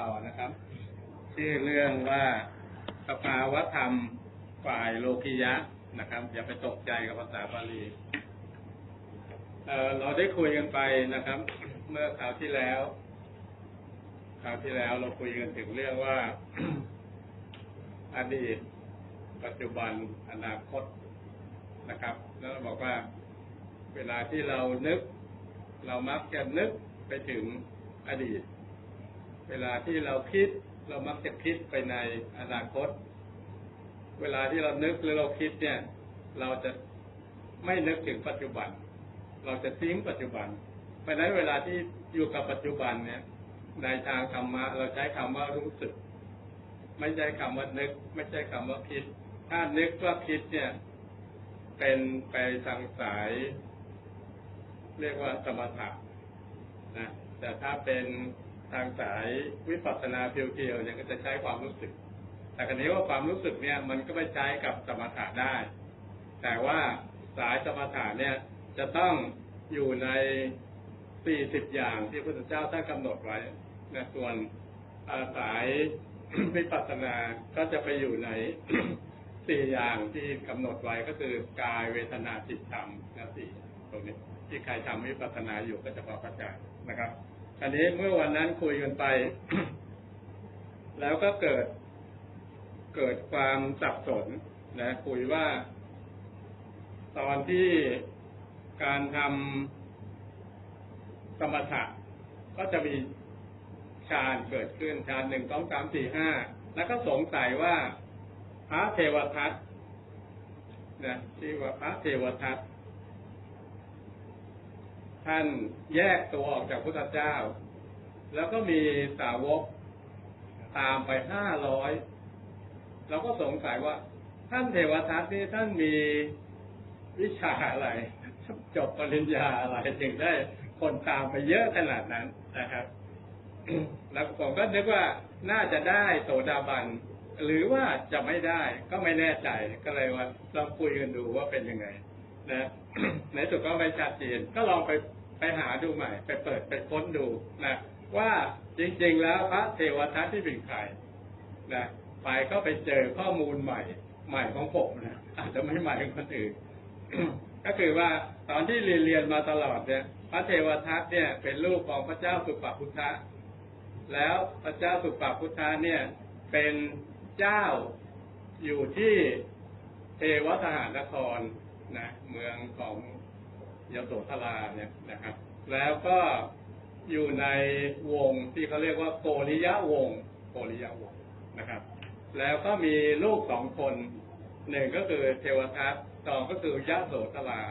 ต่อนะครับ ชื่อเรื่องว่าสภาวธรรมฝ่ายโลกิยะนะครับ อย่าไปตกใจกับภาษาบาลีเอ่อเราได้คุยกันไปนะครับ เมื่อคราวที่แล้วคราวที่แล้วเราคุยกันถึงเรื่องว่า อดีต ปัจจุบันอนาคตนะครับ แล้วเราบอกว่าเวลาที่เรานึก เรามักจะนึกไปถึงอดีต เวลาที่เราคิดเรามักจะคิดไปในอนาคต เวลาที่เรานึกหรือเราคิดเนี่ย เราจะไม่นึกถึงปัจจุบัน เราจะทิ้งปัจจุบันเพราะนั้นเวลาที่อยู่กับปัจจุบันเนี่ย ในทางธรรมะเราใช้คำว่ารู้สึก ไม่ใช่คำว่านึก ไม่ใช่คำว่าคิด ถ้านึกว่าคิดเนี่ย เป็นไปทางสาย เรียกว่าสมถะนะแต่ถ้าเป็น ทางสายวิปัสสนาเพียวๆเนี่ยก็จะใช้ความรู้สึก แต่คราวนี้ว่าความรู้สึกเนี่ยมันก็ไปใช้กับสมถะได้ แต่ว่าสายสมถะเนี่ยจะต้องอยู่ในสี่สิบอย่างที่พระพุทธเจ้าท่านกำหนดไว้นะส่วนาสายวิปัสสนาก็จะไปอยู่ในสี่อย่างที่กำหนดไว้ก็คือกายเวทนาจิตธรรมนะสี่ตรงนี้ที่ใครทำวิปัสสนาอยู่ก็จะพอเข้าใจนะครับ อันนี้เมื่อวันนั้นคุยกันไป แล้วก็เกิด เกิดความสับสนนะคุยว่า ตอนที่การทำสมถะก็จะมีฌานเกิดขึ้นฌานหนึ่งสองสามสี่ห้าแล้วก็สงสัยว่าพระเทวทัตนะชื่ว่าพระเทวทัต ท่านแยกตัวออกจากพุทธเจ้า แล้วก็มีสาวกตามไปห้าร้อยเราก็สงสัยว่า ท่านเทวทัตนี่ท่านมีวิชาอะไรจบปริญญาอะไรจึงได้คนตามไปเยอะขนาดนั้นนะครับแล้วผมก็นึกว่าน่าจะได้โสดาบัน หรือว่าจะไม่ได้ก็ไม่แน่ใจก็เลยว่าลองคุยกันดูว่าเป็นยังไง นะในสุดก็ไปชัดเจนก็ลองไปไปหาดูใหม่ ไปเปิดไปค้นดูนะว่าจริง ๆ แล้วพระเทวทัตที่เป็นใครนะไปก็ไปเจอข้อมูลใหม่ ใหม่ของผมนะอาจจะไม่ใหม่ของคนอื่นก็คือว่าตอนที่เรียนเรียนมาตลอดเนี่ย พระเทวทัตเนี่ย เป็นลูกของพระเจ้าสุปพุทธะแล้วพระเจ้าสุปพุทธะเนี่ย เป็นเจ้าอยู่ที่เทวทหารนคร นะเมืองของยโสธราเนี่ยนะครับ แล้วก็อยู่ในวงที่เขาเรียกว่าโกริยะวงโกริยะวงนะครับ แล้วก็มีลูกสองคนหนึ่งก็คือเทวทัตสองก็คือยะโสธรา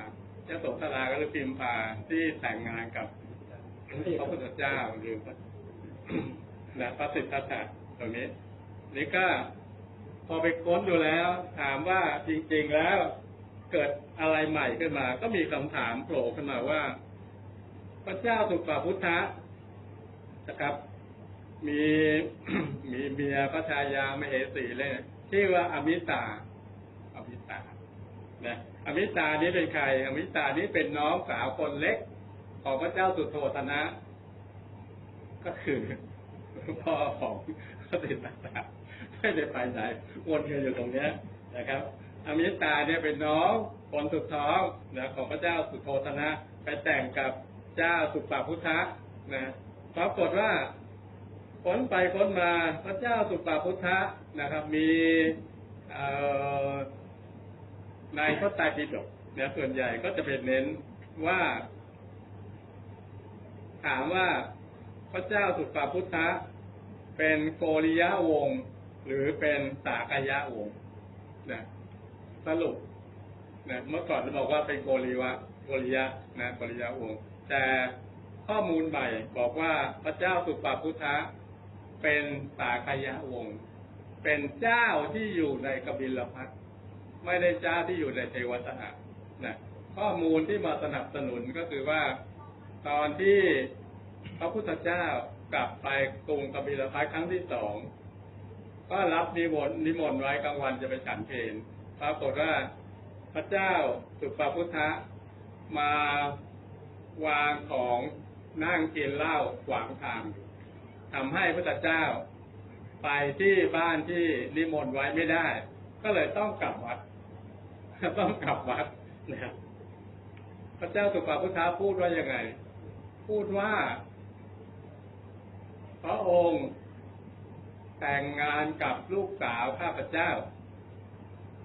ยะโสธราก็คือพิมพาที่แต่งงานกับพระพุทธเจ้าหรือนะพระสิทธัตถะตรงนี้นี่ก็พอไปค้นดูแล้ว ถามว่าจริง ๆ แล้ว เกิดอะไรใหม่ขึ้นมา ก็มีคำถามโผล่ขึ้นมาว่า พระเจ้าสุปาพุทธะนะครับ มีมีเมียพระชายามเหสีเลยชื่อว่าอมิตาอมิตานะอมิตานี้เป็นใคร อมิตานี้เป็นน้องสาวคนเล็ก ของพระเจ้าสุโธธนะ ก็คือพ่อของพระสิทธัตถะไม่ได้ไปไหนวนกันอยู่ตรงเนี้ยนะครับ อมิตาเนี่ยเป็นน้องคนสุดท้องนะของพระเจ้าสุโธธนะ ไปแต่งกับเจ้าสุปาพุทธะนะปรากฏว่าค้นไปค้นมาพระเจ้าสุปาพุทธะนะครับ มีในพระไตรปิฎกเนี่ยส่วนใหญ่ก็จะเป็นเน้นว่า ถามว่าพระเจ้าสุปาพุทธะเป็นโกริยะวง หรือเป็นสากยะวงนะ สรุปนะเมื่อก่อนเราบอกว่าเป็นโกริวะโกริยะนะโกริยะวงศ์แต่ข้อมูลใหม่บอกว่าพระเจ้าสุปาพุทธะเป็นสากยะวงศ์เป็นเจ้าที่อยู่ในกบิลพัทไม่ได้เจ้าที่อยู่ในเทวทหะนะข้อมูลที่มาสนับสนุนก็คือว่า ตอนที่พระพุทธเจ้ากลับไปกรุงกบิลพัทครั้งที่สองก็รับนิมนต์นิมนต์ไว้กลางวันจะไปฉันเพล ปรากฏว่าพระเจ้าสุปาพุทธะมาวางของนั่งกินเหล้าขวางทางอยู่ทำให้พระเจ้า ไปที่บ้านที่นิมนต์ไว้ไม่ได้ ก็เลยต้องกลับวัด ต้องกลับวัดนะครับพระเจ้าสุภาพุทธาพูดว่ายังไง พูดว่า พระองค์แต่งงานกับลูกสาวข้าพเจ้า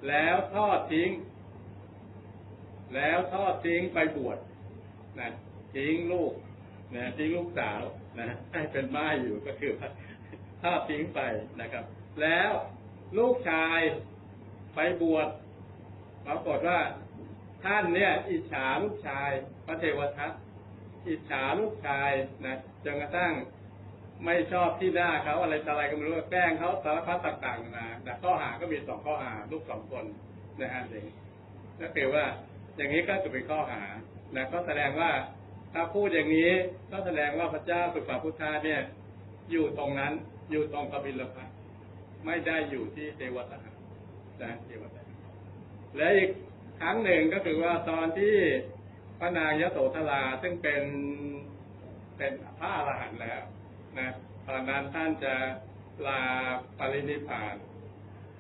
แล้วทอดทิ้ง แล้วทอดทิ้งไปบวชนะทิ้งลูกนะทิ้งลูกสาวนะให้เป็นม่ายอยู่ก็คือว่าทอดทิ้งไปนะครับ แล้วลูกชายไปบวชปรากฏว่าท่านเนี่ย อิจฉาลูกชาย พระเทวทัตอิจฉาลูกชายนะจนกระทั่ง ไม่ชอบที่หน้าเขาอะไรต่ออะไรก็ไม่รู้แกล้งเขาสารพัดต่างๆนาแต่ข้อหาก็มีสองข้อหาลูกสองคนนะฮะเองก็คือว่าอย่างนี้ก็จะเป็นข้อหานะก็แสดงว่าถ้าพูดอย่างนี้ก็แสดงว่าพระเจ้าสุภาพุทธาเนี่ย อยู่ตรงนั้นอยู่ตรงกบิลพัทไม่ได้อยู่ที่เทวตานะเทวตาและอีกครั้งหนึ่งก็คือว่าตอนที่พระนางยโสธราซึ่งเป็นเป็นพระอรหันต์แล้ว นะตอนนั้นท่านจะลาปรินิพาน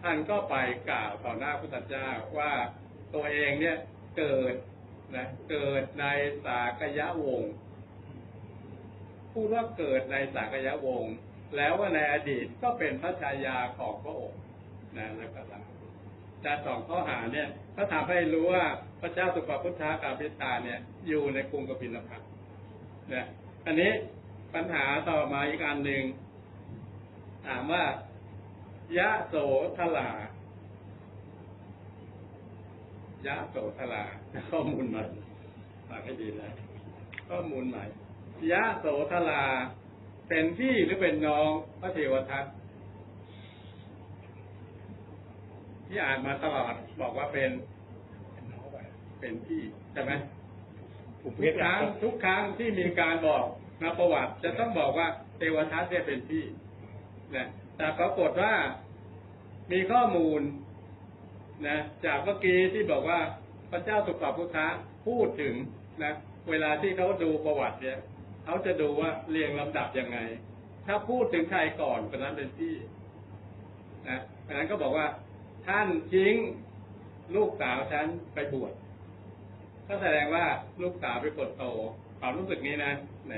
ท่านก็ไปกล่าวต่อหน้าพุทธเจ้าว่าตัวเองเนี่ยเกิดนะเกิดในสากยะวงพูดว่าเกิดในสากยะวงแล้วว่าในอดีตก็เป็นพระชายาของพระองค์นะแล้วก็ลาแต่สองข้อหาเนี่ยก็ทำให้รู้ว่าพระเจ้าสุภพุทธากาพิตาเนี่ย อยู่ในกรุงกบิลพัทนะอันนี้ ปัญหาต่อมาอีกอันหนึ่งถามว่ายะโสธลายะโสธลาข้อมูลใหม่ฟังให้ดีนะข้อมูลใหม่ยะโสธลา เป็นพี่หรือเป็นน้องพระเทวทัตที่อ่านมาตลอดบอกว่าเป็น เป็นพี่ใช่ไหมทุกครั้งทุกครั้งที่มีการบอก นะประวัติจะต้องบอกว่าเทวทัตเนี่ยเป็นพี่นะแต่ปรากฏว่ามีข้อมูลนะจากเมื่อกี้ที่บอกว่าพระเจ้าสุภาพุทธะพูดถึงนะเวลาที่เขาดูประวัติเนี่ยเขาจะดูว่าเรียงลำดับยังไง ถ้าพูดถึงใครก่อนคนนั้นเป็นพี่นะเพราะนั้นก็บอกว่า ท่านทิ้งลูกสาวฉันไปบวชก็แสดงว่าลูกสาวเป็นคนโตความรู้สึกนี้นะน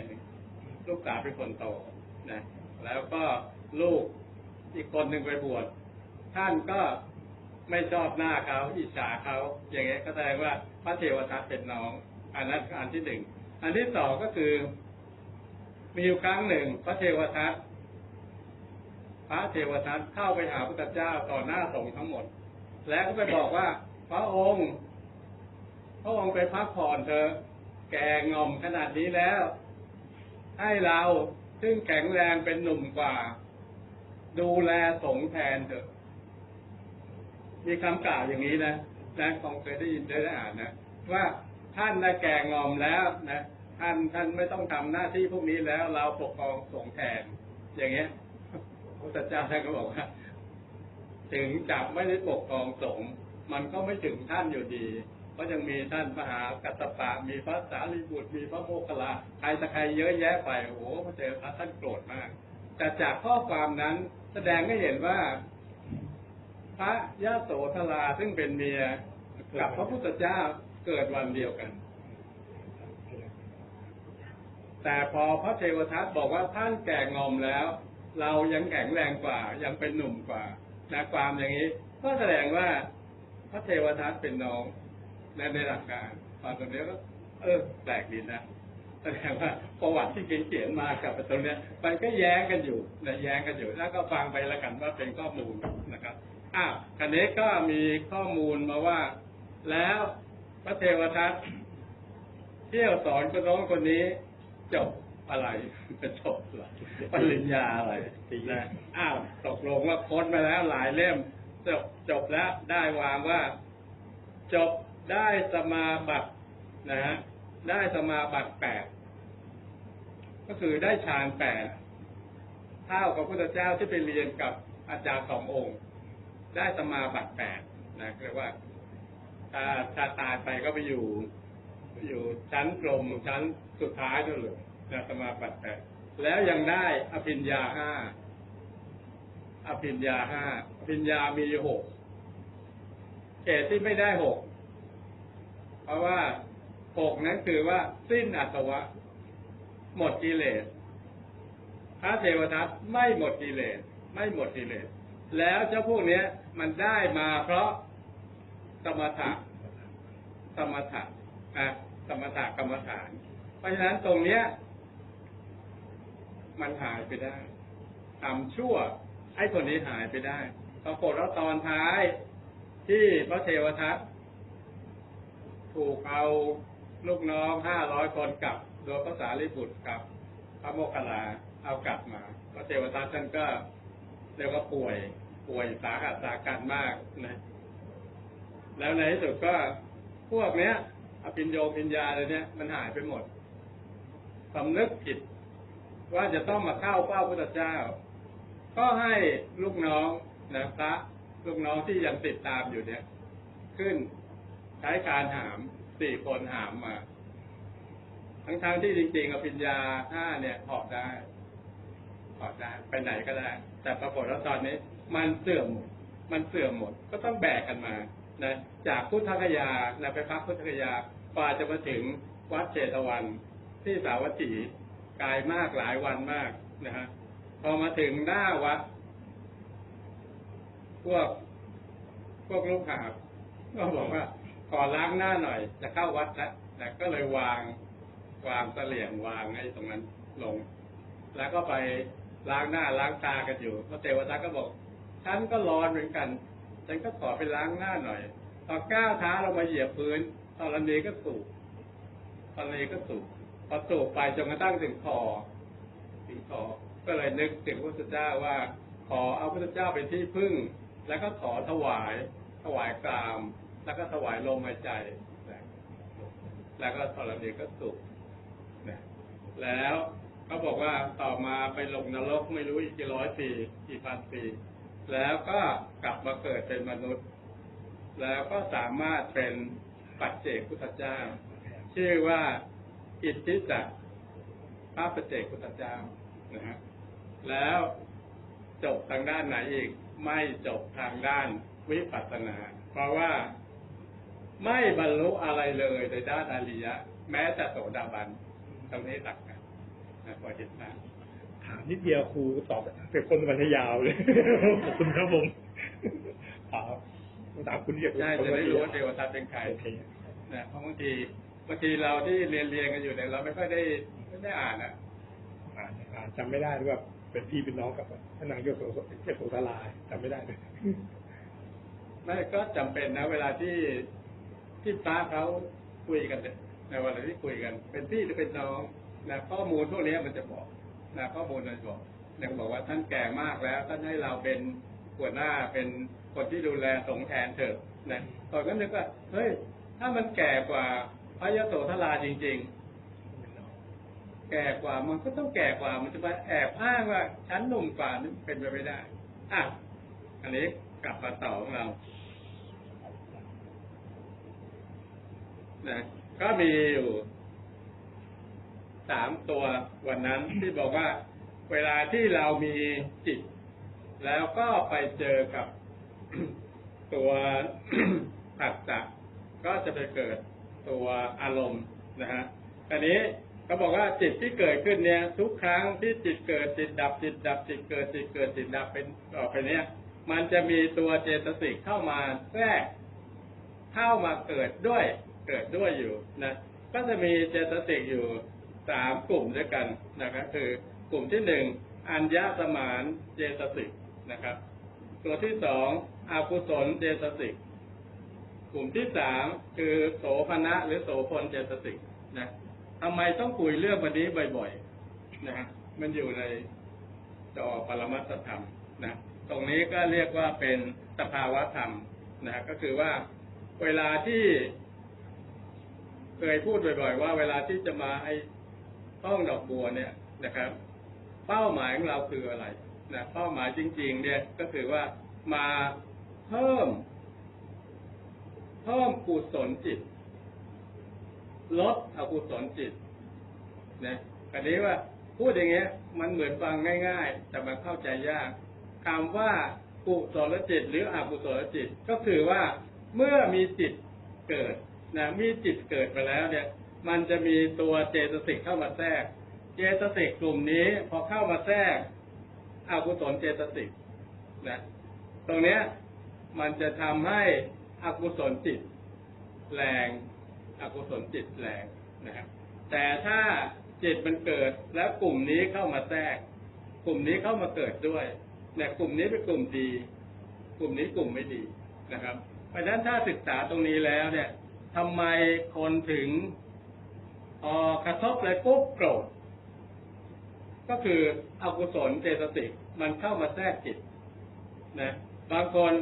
ลูกสาวเป็นคนโตนะแล้วก็ลูกอีกคนหนึ่งไปบวชท่านก็ไม่ชอบหน้าเขาอิจฉาเขาอย่างเงี้ยก็แสดงว่าพระเทวทัตเป็นน้อง อันนั้นอันที่หนึ่งอันที่สองก็คือ มีอยู่ครั้งหนึ่ง พระเทวทัตพระเทวทัตเข้าไปหาพระพุทธเจ้าต่อหน้าสงฆ์ทั้งหมด แล้วก็ไปบอกว่า พระองค์ พระองค์ไปพักผ่อนเถอะแก่งอมขนาดนี้แล้ว ให้เราซึ่งแข็งแรงเป็นหนุ่มกว่า ดูแลสงแทนเถอะ มีคำกล่าวอย่างนี้นะนะคงเคยได้ยินได้อ่านนะว่าท่านได้แก่งอมแล้วนะท่านท่านไม่ต้องทำหน้าที่พวกนี้แล้ว เราปกครองสงแทน อย่างเงี้ยพระเจ้าท่านก็บอกว่า ถึงจับไม่ได้ปกครองสงมันก็ไม่ถึงท่านอยู่ดี เพรายังมีท่านมหากัตตปะมีพระสารีบุตร มีพระโมคคัลลาใครตะใครเยอะแยะไปโอ้โหพระเจ้าท่านโกรธมาก แต่จากข้อความนั้นแสดงให้เห็นว่า พระยะโสธราซึ่งเป็นเมียกับพระพุทธเจ้าเกิดวันเดียวกัน แต่พอพระเทวทัตบอกว่าท่านแก่งอมแล้ว เรายังแข็งแรงกว่า ยังเป็นหนุ่มกว่านะความอย่างนี้ ก็แสดงว่าพระเทวทัตเป็นน้อง ในในหลักการตอนตรงนี้ก็เออแปลกดีนะแสดงว่าประวัติที่เขียนมากับตรงนี้มันก็แย้งกันอยู่นะแย้งกันอยู่ แล้วก็ฟังไปละกันว่าเป็นข้อมูลนะครับอ้าวคันนี้ก็มีข้อมูลมาว่า แล้วพระเทวทัตเที่ยวสอนคนน้องคนนี้จบอะไรจะจบอะไรปริญญาอะไรนะอ้าวตกลงว่าค้นมาแล้วหลายเล่มจบจบแล้วได้วางว่า จบ ได้สมาบัตินะฮะได้สมาบัติแปดก็คือได้ฌานแปดเท่ากับพระพุทธเจ้าที่ไปเรียนกับอาจารย์สององค์ ได้สมาบัติแปดนะเรียกว่าถ้าถ้าตายไปก็ไปอยู่ อยู่ชั้นกลมชั้นสุดท้ายนั่นเลยนะสมาบัติแปดแล้วยังได้อภิญญาห้าอภิญญาห้าอภิญญามีหกเขตที่ไม่ได้หก เพราะว่าหกนั้นคือว่าสิ้นอัตวะ หมดกิเลส พระเทวทัตไม่หมดกิเลส ไม่หมดกิเลส แล้วเจ้าพวกเนี้ย มันได้มาเพราะสมถะสมถะอะสมถะกรรมฐาน เพราะฉะนั้นตรงเนี้ย มันหายไปได้ทำชั่ว ไอ้คนนี้หายไปได้ปรากฏว่าตอนท้ายที่พระเทวทัต ถูกเอาลูกน้องห้าร้อยคนกลับ โดยพระสารีบุตรกับพระโมคคัลลาเอากลับมาพระเทวทัตท่านก็เรียกว่าป่วย ป่วยสาหัสสาการมากนะ แล้วในที่สุดก็พวกเนี้ยอภิญโยภิญญาอะไรเนี้ยมันหายไปหมดสำนึกผิดว่าจะต้องมาเข้าเป้าพระเจ้า ก็ให้ลูกน้องนะพระลูกน้องที่ยังติดตามอยู่เนี่ย ขึ้น ใช้การหามสี่คนหามมา ทั้งๆที่จริงๆอภิญญาห้าเนี่ยถอดได้ถอดได้ไปไหนก็ได้ แต่ปรากฏว่าตอนนี้ มันเสื่อมหมดมันเสื่อมหมด ก็ต้องแบกกันมานะจากพุทธคยานะไปพักพุทธคยากว่าจะมาถึงวัดเจตวันที่สาวัตถีกายมากหลายวันมากนะฮะพอมาถึงหน้าวัดพวกพวกลูกหาบก็บอกว่า ขอล้างหน้าหน่อยจะเข้าวัดแล้วนะก็เลยวางวางเสลี่ยงวางไอ้ตรงนั้นลง แล้วก็ไปล้างหน้าล้างตากันอยู่พระเทวทัตก็บอกฉันก็ร้อนเหมือนกันฉันก็ขอไปล้างหน้าหน่อยพอก้าวเท้าเรามาเหยียบพื้นตอนนี้ก็สูบตอนนี้ก็สูบพอสูบไปจนกระทั่งถึงคอถึงคอก็เลยนึกถึงพระพุทธเจ้าว่า ขอเอาพระพุทธเจ้าเป็นที่พึ่ง แล้วก็ขอถวายถวายกราม แล้วก็ถวายลมหายใจ แล้วก็ตอนนี้ก็สูบนะแล้วเขาบอกว่าต่อมาไปลงนรกไม่รู้อีกกี่ร้อยปีกี่พันปี แล้วก็กลับมาเกิดเป็นมนุษย์ แล้วก็สามารถเป็นปัจเจกพุทธเจ้า ชื่อว่าอิทธิจักพระปัจเจกพุทธเจ้านะฮะแล้วจบทางด้านไหนอีก ไม่จบทางด้านวิปัสสนา เพราะว่า ไม่บรรลุอะไรเลยในด้านอริยะ แม้แต่โสดาบันตรงนี้ตักกันนะพอเห็นนะถามนิดเดียวครูตอบเป็นคนบรรยาวเลยขอบคุณครับผมถามถามคุณเรียกใช่จะได้รู้ว่าเทวทัตเป็นใครโอเคนะเพราะบางทีบางทีเราที่เรียนเรียนกันอยู่เนี่ยเราไม่ค่อยได้ไม่ได้อ่านอะอ่านอ่านจำไม่ได้ด้วยว่าเป็นพี่เป็นน้องกับพระนางโยโสเจโสตาลาจำไม่ได้เลยไม่ก็จำเป็นนะ เวลาที่ ที่พระเขาคุยกันเนี่ยในวลาที่คุยกัน เป็นพี่หรือเป็นน้องนะข้อมูลพวกนี้มันจะบอกนะข้อมูลมันจะบอกเนี่ยบอกว่าท่านแก่มากแล้วท่านให้เราเป็นหัวหน้าเป็นคนที่ดูแลสงแทนเถอะนะตอนนั้นนึกว่าเฮ้ยถ้ามันแก่กว่าพระยโสธราจริง ๆ แก่กว่ามันก็ต้องแก่กว่ามันจะมาแอบอ้างว่าฉันหนุ่มกว่านี่เป็นไปไม่ได้อะอันนี้กลับมาต่อของเรา นะก็มีอยู่สามตัววันนั้นที่บอกว่า เวลาที่เรามีจิต แล้วก็ไปเจอกับตัวผัสสะก็จะไปเกิดตัวอารมณ์นะฮะอันนี้เขาบอกว่าจิตที่เกิดขึ้นเนี่ย ทุกครั้งที่จิตเกิดจิตดับจิตดับจิตเกิดจิตเกิดจิตดับเป็นต่อไปเนี้ยมันจะมีตัวเจตสิกเข้ามาแทรกเข้ามาเกิดด้วย เกิดด้วยอยู่นะก็จะมีเจตสิกอยู่สามกลุ่มด้วยกันนะครับคือกลุ่มที่หนึ่งอัญญาสมานเจตสิกนะครับ ตัวที่สองอากุศลเจตสิกกลุ่มที่สามคือโสภณะหรือโสพลเจตสิกนะทำไมต้องคุยเรื่องวันนี้บ่อยๆนะฮะมันอยู่ในจอปรมัตถธรรมนะตรงนี้ก็เรียกว่าเป็นสภาวะธรรมนะฮะก็คือว่าเวลาที่ เคยพูดบ่อยๆว่าเวลาที่จะมาไอ้ห้องดอกบัวเนี่ยนะครับ เป้าหมายของเราคืออะไรนะเป้าหมายจริง ๆ เนี่ยก็คือว่ามาเพิ่ม เพิ่มกุศลจิต ลดอกุศลจิตนะอันนี้ว่าพูดอย่างเงี้ย มันเหมือนฟังง่าย ๆ แต่มันเข้าใจยากคำว่ากุศลจิต หรืออกุศลจิต ก็คือว่าเมื่อมีจิตเกิด นะมีจิตเกิดไปแล้วเนี่ย มันจะมีตัวเจตสิกเข้ามาแทรก เจตสิกกลุ่มนี้พอเข้ามาแทรกอกุศลเจตสิกนะตรงเนี้ยมันจะทำให้อกุศลจิตแรงอกุศลจิตแรงนะครับแต่ถ้าจิตมันเกิดแล้วกลุ่มนี้เข้ามาแทรก กลุ่มนี้เข้ามาเกิดด้วยเนี่ยกลุ่มนี้เป็นกลุ่มดี กลุ่มนี้กลุ่มไม่ดีนะครับ เพราะฉะนั้นถ้าศึกษาตรงนี้แล้วเนี่ย ทำไมคนถึงพอกระทบเลยปุ๊บโกรธก็คืออกุศลเจตสิกมันเข้ามาแทรกจิตนะบางคน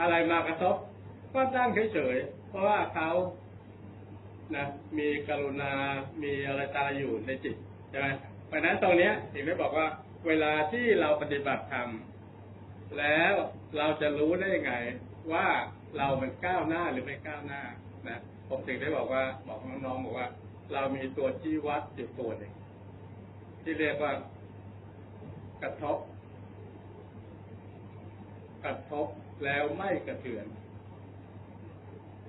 อะไรมากระทบ ก็ตั้งเฉยๆเพราะว่าเขานะมีกรุณา มีอะไรตาอยู่ในจิตใช่ไหมเพราะนั้นตรงนี้ถึงได้บอกว่า เวลาที่เราปฏิบัติธรรมแล้วเราจะรู้ได้ยังไง ว่าเรามันก้าวหน้าหรือไม่ก้าวหน้านะผมถึงได้บอกว่าบอกน้องๆบอกว่า เรามีตัวชี้วัดอยู่ตัวหนึ่งที่เรียกว่ากระทบ กระทบแล้วไม่กระเทือน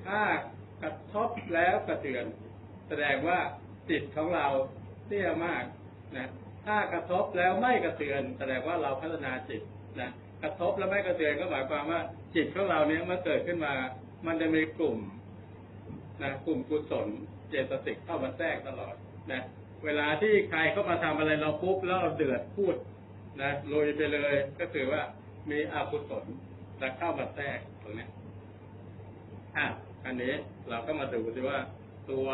ถ้ากระทบแล้วกระเทือน แสดงว่าจิตของเราเตี้ยมากนะถ้ากระทบแล้วไม่กระเทือน แสดงว่าเราพัฒนาจิตนะ กระทบแล้วไม่กระเทือนก็หมายความว่า จิตของเราเนี้ยเมื่อเกิดขึ้นมา มันจะมีกลุ่มนะกลุ่มกุศลเจตสิกเข้ามาแทรกตลอดนะเวลาที่ใครเข้ามาทำอะไรเราปุ๊บแล้วเราเดือดพูดนะลุยไปเลยก็ถือว่ามีอกุศลจะเข้ามาแทรกตรงนี้อะอันนี้เราก็มาดูสิว่า ตัว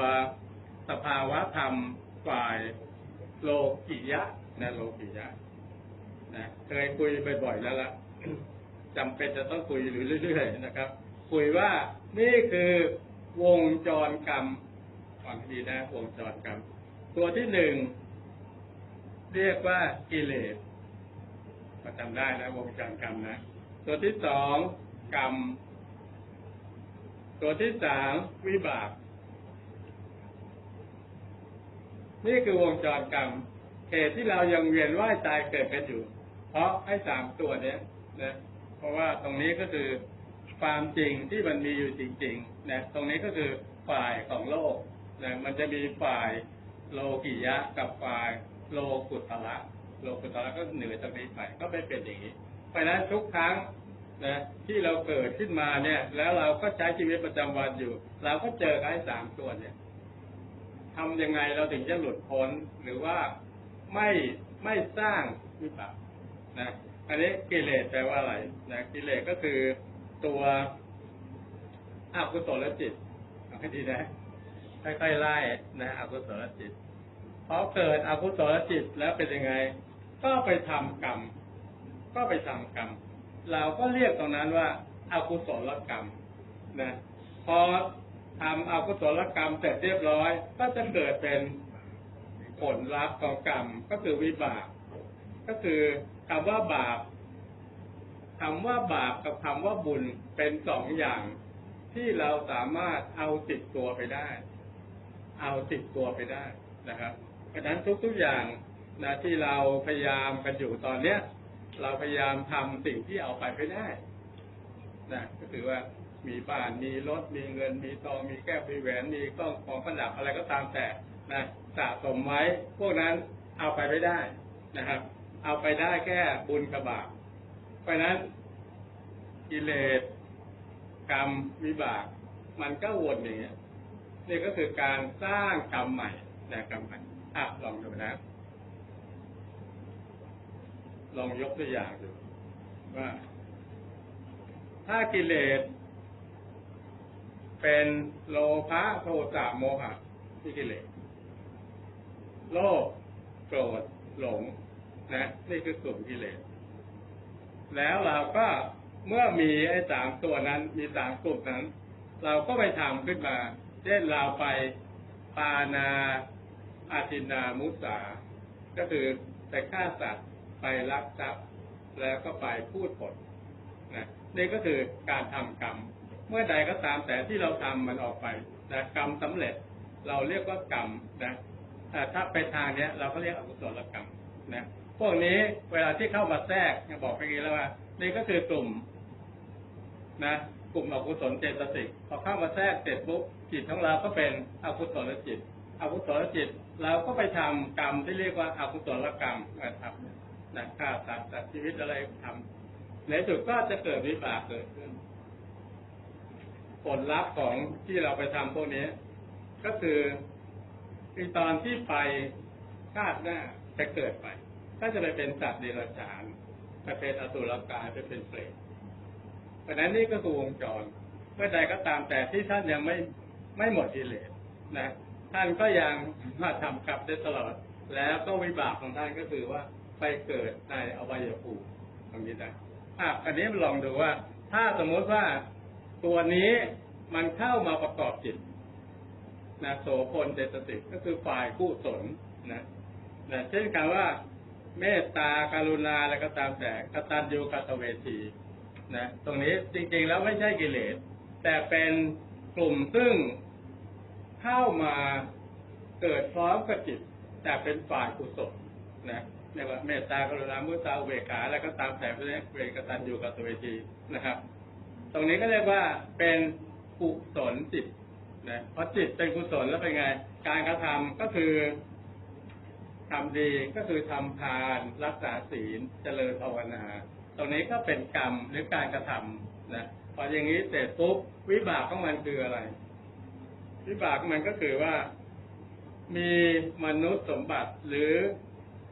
สภาวะธรรมฝ่ายโลกิยะนะโลกิยะ นะเคยคุยบ่อยๆแล้วล่ะจำเป็นจะต้องคุยอยู่เรื่อยๆนะครับ คุยว่านี่คือวงจรกรรมฟังดีนะวงจรกรรม ตัวที่หนึ่งเรียกว่ากิเลสก็จำได้นะวงจรกรรมนะ ตัวที่สองกรรม ตัวที่สามวิบาก นี่คือวงจรกรรมเหตุที่เรายังเวียนว่ายตายเกิดกันอยู่ เพราะไอ้สามตัวเนี้ยนะเพราะว่าตรงนี้ก็คือความจริงที่มันมีอยู่จริงๆนะตรงนี้ก็คือฝ่ายของโลกนะมันจะมีฝ่ายโลกิยะกับฝ่ายโลกุตละโลกุตละก็เหนือจากนี้ไปก็ไม่เป็นอย่างนี้เพราะฉะนั้นทุกครั้งนะที่เราเกิดขึ้นมาเนี่ย แล้วเราก็ใช้ชีวิตประจำวันอยู่ เราก็เจอไอ้สามตัวเนี่ยทำยังไงเราถึงจะหลุดพ้นหรือว่าไม่ไม่สร้างวิบาก นะอันนี้กิเลสแปลว่าอะไรนะกิเลสก็คือตัวอกุศลจิตเอาให้ดีนะค่อยๆไล่นะอกุศลจิตพอเกิดอกุศลจิตแล้วเป็นยังไง ก็ไปทำกรรม ก็ไปทำกรรม เราก็เรียกตรงนั้นว่าอากุศลกรรมนะพอทำอกุศลกรรมเสร็จเรียบร้อย ก็จะเกิดเป็นผลลัพธ์ของกรรมก็คือวิบาก ก็คือ คำว่าบาปคำว่าบาปกับคำว่าบุญเป็นสองอย่างที่เราสามารถเอาติดตัวไปได้ เอาติดตัวไปได้นะครับเพราะฉะนั้นทุกๆอย่างนะที่เราพยายามกันอยู่ตอนเนี้ย เราพยายามทำสิ่งที่เอาไปไม่ได้นะก็คือว่ามีบ้านมีรถมีเงิน มีทองมีแก้วมีแหวนมีกล้องของประดับอะไรก็ตามแต่นะสะสมไว้พวกนั้นเอาไปไม่ได้นะครับ เอาไปได้แค่บุญกับบาปเพราะนั้นกิเลสกรรมวิบาก มันก็วนอย่างเงี้ยนี่ก็คือการสร้างกรรมใหม่นะกรรมใหม่อะลองดูนะลองยกตัวอย่างดูว่า ถ้ากิเลสเป็นโลภะโทสะโมหะที่กิเลสโลภโกรธหลง นะนี่คือกลุ่มกิเลสแล้วเราก็เมื่อมีไอ้สามตัวนั้น มีสามกลุ่มนั้น เราก็ไปทำขึ้นมา เช่นเราไปปานาอาตินามุสา ก็คือไปฆ่าสัตว์ไปลักทรัพย์ แล้วก็ไปพูดปดนะนี่ก็คือการทำกรรม เมื่อใดก็ตามแต่ที่เราทำมันออกไปนะกรรมสำเร็จ เราเรียกว่ากรรมนะอ่ถ้าไปทางเนี้ย เราก็เรียกอกุศลกรรมนะ พวกนี้เวลาที่เข้ามาแทรกเนี่ยบอกไปงี้แล้วว่า นี่ก็คือกลุ่ม นะ กลุ่มอกุศลเจตสิกพอเข้ามาแทรกเสร็จปุ๊บจิตของเราก็เป็นอกุศลจิตอกุศลจิตเราก็ไปทำกรรมที่เรียกว่าอกุศลกรรมมาทำนะฆ่าสัตว์ตัดชีวิตอะไรทำในสุดก็จะเกิดวิบากเกิดขึ้น ผลลัพธ์ของที่เราไปทำพวกนี้ ก็คือในตอนที่ไปชาติหน้าจะเกิดไป ก็จะไปเป็นสัตว์เดรัจฉานไปเป็นอสุรกายไปเป็นเปรตเพราะนั้นนี่ก็คือวงจรเมื่อใดก็ตามแต่ที่ท่านยังไม่ไม่หมดกิเลสนะ ท่านก็ยังมาทำกลับได้ตลอด แล้วก็วิบากของท่านก็คือว่าไปเกิดในอวัยภูมิตรงนี้นะอะอันนี้ลองดูว่า ถ้าสมมติว่าตัวนี้มันเข้ามาประกอบจิตนะโสพลเจตสิกก็คือฝ่ายกู้สนนะนะเช่นคำว่า เมตตาการุณาอะไรก็ตามแต่กตัญญูกตเวทีนะตรงนี้จริงๆแล้วไม่ใช่กิเลส แต่เป็นกลุ่มซึ่งเข้ามาเกิดพร้อมกับจิต แต่เป็นฝ่ายกุศลนะเรียกว่าเมตตากรุณามุตาอุเบกขาแล้วก็ตามแต่เป็นกตัญญูกตเวทีนะครับ ตรงนี้ก็เรียกว่าเป็นกุศลจิตนะเพราะจิตเป็นกุศลแล้วเป็นไง การกระทำก็คือ ทำดีก็คือทำทานรักษาศีลเจริญภาวนา ตรงนี้ก็เป็นกรรมหรือการกระทำนะพออย่างนี้เสร็จปุ๊บวิบากของมันคืออะไร วิบากของมันก็คือว่ามีมนุษย์สมบัติหรือ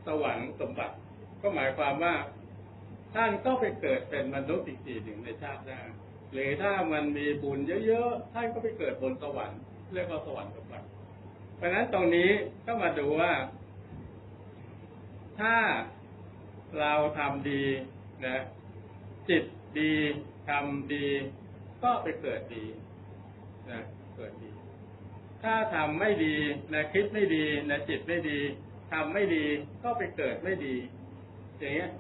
สวรรค์สมบัติ ก็หมายความว่า ท่านก็ไปเกิดเป็นมนุษย์อีกทีหนึ่งในชาติหน้าหรือถ้ามันมีบุญเยอะๆท่านก็ไปเกิดบนสวรรค์เรียกว่าสวรรค์สมบัติเพราะฉะนั้นตรงนี้ก็มาดูว่า ถ้าเราทำดีนะจิตดีทำดี ก็ไปเกิดดีนะเกิดดี ถ้าทำไม่ดีนะคิดไม่ดีนะจิตไม่ดีทำไม่ดีก็ไปเกิดไม่ดี อย่างเงี้ย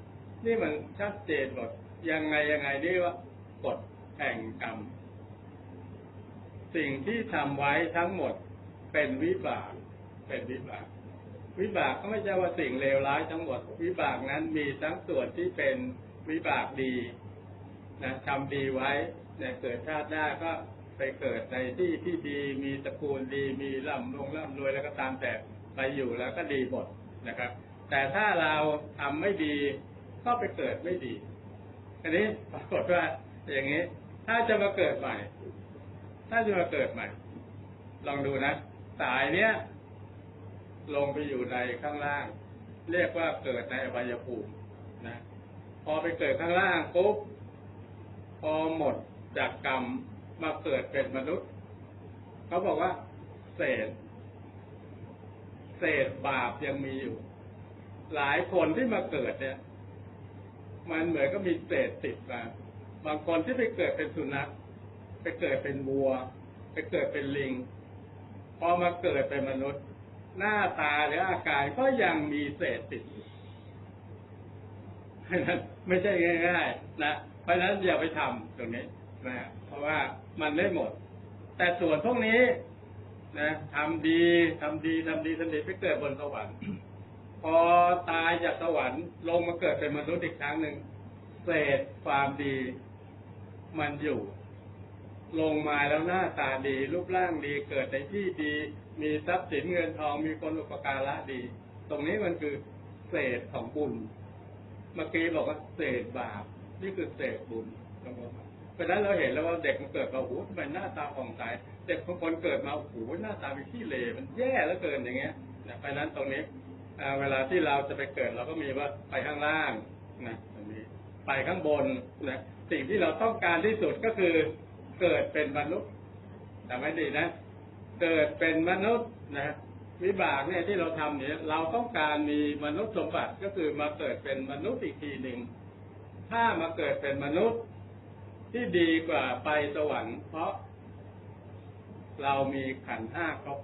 นี่มันชัดเจนหมดยังไงยังไงนี่ว่ากฎแห่งกรรม สิ่งที่ทำไว้ทั้งหมดเป็นวิบาก เป็นวิบาก วิบากก็ไม่ใช่ว่าสิ่งเลวร้ายทั้งหมด วิบากนั้นมีทั้งส่วนที่เป็นวิบากดีนะทำดีไว้เนี่ยเกิดชาติหน้าก็ไปเกิดในที่ที่ดีมีตระกูลดีมีร่ำรวยร่ำรวยแล้วก็ตามแต่ไปอยู่แล้วก็ดีหมดนะครับ แต่ถ้าเราทำไม่ดีก็ไปเกิดไม่ดีอันนี้ปรากฏว่าอย่างนี้ ถ้าจะมาเกิดใหม่ ถ้าจะมาเกิดใหม่ ลองดูนะ สายเนี้ย ลงไปอยู่ในข้างล่าง เรียกว่าเกิดในอบายภูมินะพอไปเกิดข้างล่างปุ๊บพอหมดจากกรรมมาเกิดเป็นมนุษย์ เขาบอกว่า เศษ เศษบาปยังมีอยู่ หลายคนที่มาเกิดเนี่ย มันเหมือนก็มีเศษติดมาบางคนที่ไปเกิดเป็นสุนัขไปเกิดเป็นวัว ไปเกิดเป็นลิง พอมาเกิดเป็นมนุษย์ หน้าตาหรืออาการก็ยังมีเศษติดไม่ใช่ง่ายๆนะเพราะฉะนั้นอย่าไปทำตรงนี้นะเพราะว่ามันไม่หมด แต่ส่วนพวกนี้นะทำดีทำดีทำดีทำดีไปเกิดบนสวรรค์พอตายจากสวรรค์ลงมาเกิดเป็นมนุษย์อีกครั้งหนึ่งเศษความดี มันอยู่ ลงมาแล้วหน้าตาดี รูปร่างดีเกิดในที่ดี มีทรัพย์สินเงินทองมีคนอุปการะดี ตรงนี้มันคือเศษของบุญ เมื่อกี้บอกว่าเศษบาป นี่คือเศษบุญนะครับเพราะนั้นเราเห็นแล้วว่าเด็กมันเกิดมาโอ้โหทำไมหน้าตาผ่องใสเด็กบางคนเกิดมาโอ้โหหน้าตาเป็นขี้เลมันแย่เหลือเกินอย่างเงี้ยนะเพราะนั้นตรงนี้เวลาที่เราจะไปเกิดเราก็มีว่าไปข้างล่างนะตรงนี้ไปข้างบนนะสิ่งที่เราต้องการที่สุดก็คือเกิดเป็นมนุษย์แต่ไม่ดีนะ เกิดเป็นมนุษย์นะวิบากเนี่ยที่เราทำเนี่ยเราต้องการมีมนุษย์สมบัติก็คือมาเกิดเป็นมนุษย์อีกทีหนึ่งถ้ามาเกิดเป็นมนุษย์ที่ดีกว่าไปสวรรค์ เพราะเรามีขันธ์ห้าครบ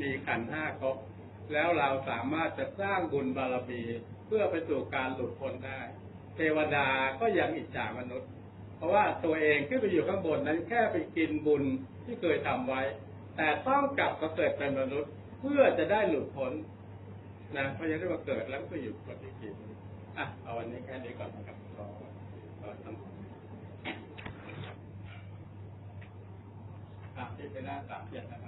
มีขันธ์ห้าครบแล้วเราสามารถจะสร้างบุญบารมีเพื่อไปสู่การหลุดพ้นได้ เทวดาก็ยังอิจฉามนุษย์ เพราะว่าตัวเองขึ้นไปอยู่ข้างบนนั้นแค่ไปกินบุญ ที่เคยทำไว้ แต่ต้องกลับมาเกิดเป็นมนุษย์เพื่อจะได้หลุดพ้นนะเพราะยังได้มาเกิดแล้วก็อยู่กฎอีกทีอะเอาวันนี้แค่นี้ก่อนนะครับขอขอทำอะที่เป็นหน้าสามเจ็ดนะครับ